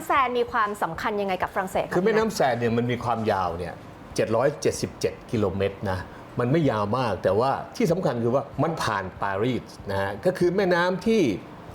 ำแซนมีความสำคัญยังไงกับฝรั่งเศสะคือแม่พี่น้ำแซนเนี่ยมันมีความยาวเนี่ย777 กิโลเมตรนะ มันไม่ยาวมาก แต่ว่าที่สำคัญคือว่ามันผ่านปารีสนะฮะ ก็คือแม่น้ำที่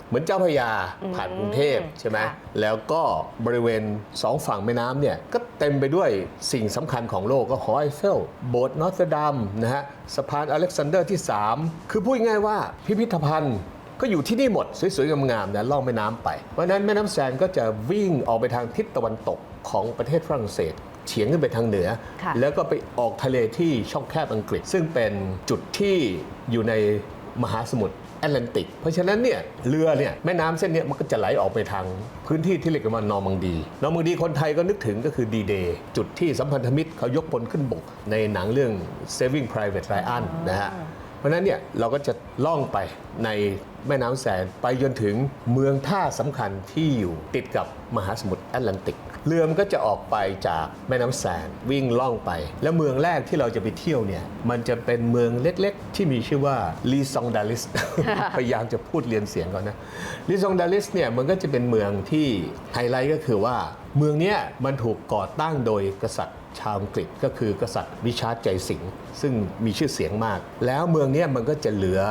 เหมือนเจ้าพระยาผ่านกรุงเทพใช่ไหมค่ะแล้วก็บริเวณสองฝั่งแม่น้ำเนี่ยก็เต็มไปด้วยสิ่งสำคัญของโลกก็หอไอเฟล โบสถ์นอตเตอร์ดัมนะฮะ สะพานอเล็กซานเดอร์ที่ 3 คือพูดง่ายๆว่าพิพิธภัณฑ์ ก็อยู่ที่นี่หมดสวยๆงามๆนะล่องแม่น้ำไป เพราะฉะนั้นแม่น้ำแซนก็จะวิ่งออกไปทางทิศตะวันตกของประเทศฝรั่งเศสเฉียงขึ้นไปทางเหนือค่ะแล้วก็ไปออกทะเลที่ช่องแคบอังกฤษ ซึ่งเป็นจุดที่อยู่ในมหาสมุทรแอตแลนติก เพราะฉะนั้นเนี่ยเรือเนี่ยแม่น้ำเส้นเนี้มันก็จะไหลออกไปทางพื้นที่ที่เรียกกันว่านอร์มังดี นอร์มังดีคนไทยก็นึกถึงก็คือดีเดย์จุดที่สัมพันธมิตรเขายกพลขึ้นบกในหนังเรื่อง Saving Private Ryan นะฮะ เพราะฉะนั้นเนี่ยเราก็จะล่องไปในแม่น้ำแสนไปจนถึงเมืองท่าสำคัญที่อยู่ติดกับมหาสมุทรแอตแลนติก เรือมันก็จะออกไปจากแม่น้ำแสนวิ่งล่องไป แล้วเมืองแรกที่เราจะไปเที่ยวเนี่ยมันจะเป็นเมืองเล็กๆ ที่มีชื่อว่าลีซองดาลิสพยายามจะพูดเรียนเสียงก่อนนะลีซองดาลิสเนี่ยมันก็จะเป็นเมืองที่ไฮไลท์ก็คือว่า เมืองเนี้ยมันถูกก่อตั้งโดยกษัตริย์ชาวอังกฤษก็คือกษัตริย์วิชาร์ดใจสิงห์ซึ่งมีชื่อเสียงมาก แล้วเมืองเนี้ยมันก็จะเหลือ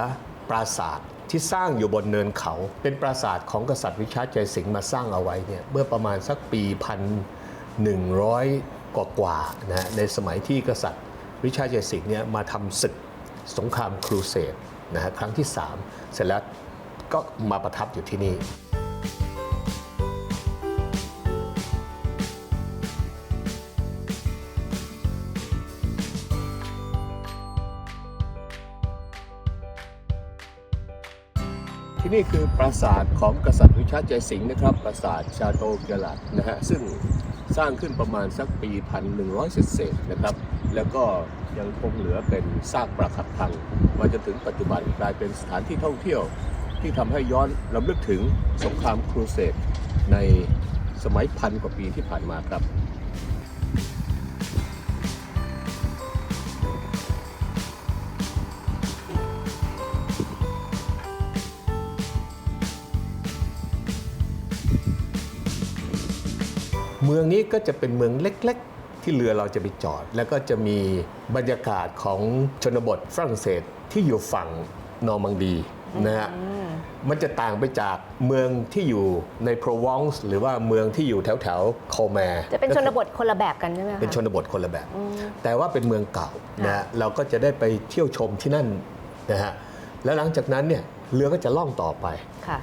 ปราสาท ที่สร้างอยู่บนเนินเขา เป็นปราสาทของกษัตริย์วิชาร์ดใจสิงห์มาสร้างเอาไว้เนี่ยเมื่อประมาณสักปีพันหนึ่งร้อยกว่านะฮะในสมัยที่กษัตริย์วิชาร์ดใจสิงห์เนี่ยมาทำศึกสงครามครูเสดนะฮะครั้งที่ 3 เสร็จแล้วก็มาประทับอยู่ที่นี่ ที่นี่คือปราสาทของกษัตริย์วิชาใจสิงห์นะครับ ปราสาทชาโตเกลัดนะฮะซึ่งสร้างขึ้นประมาณสักปี 1100เศษนะครับ แล้วก็ยังคงเหลือเป็นซากปรักหักพังมาจนถึงปัจจุบันกลายเป็นสถานที่ท่องเที่ยว ที่ทำให้ย้อนรำลึกถึงสงครามครูเสดในสมัยพันกว่าปีที่ผ่านมาครับ เมืองนี้ก็จะเป็นเมืองเล็ก ๆ ที่เรือเราจะไปจอด แล้วก็จะมีบรรยากาศของชนบทฝรั่งเศสที่อยู่ฝั่งนอร์มังดีนะฮะมันจะต่างไปจากเมืองที่อยู่ในโปรวองส์หรือว่าเมืองที่อยู่แถวแถวๆโคแมร์จะเป็นชนบทคนละแบบกันใช่ไหมคะเป็นชนบทคนละแบบ แต่ว่าเป็นเมืองเก่านะฮะเราก็จะได้ไปเที่ยวชมที่นั่นนะฮะแล้วหลังจากนั้นเนี่ยเรือก็จะล่องต่อไปค่ะ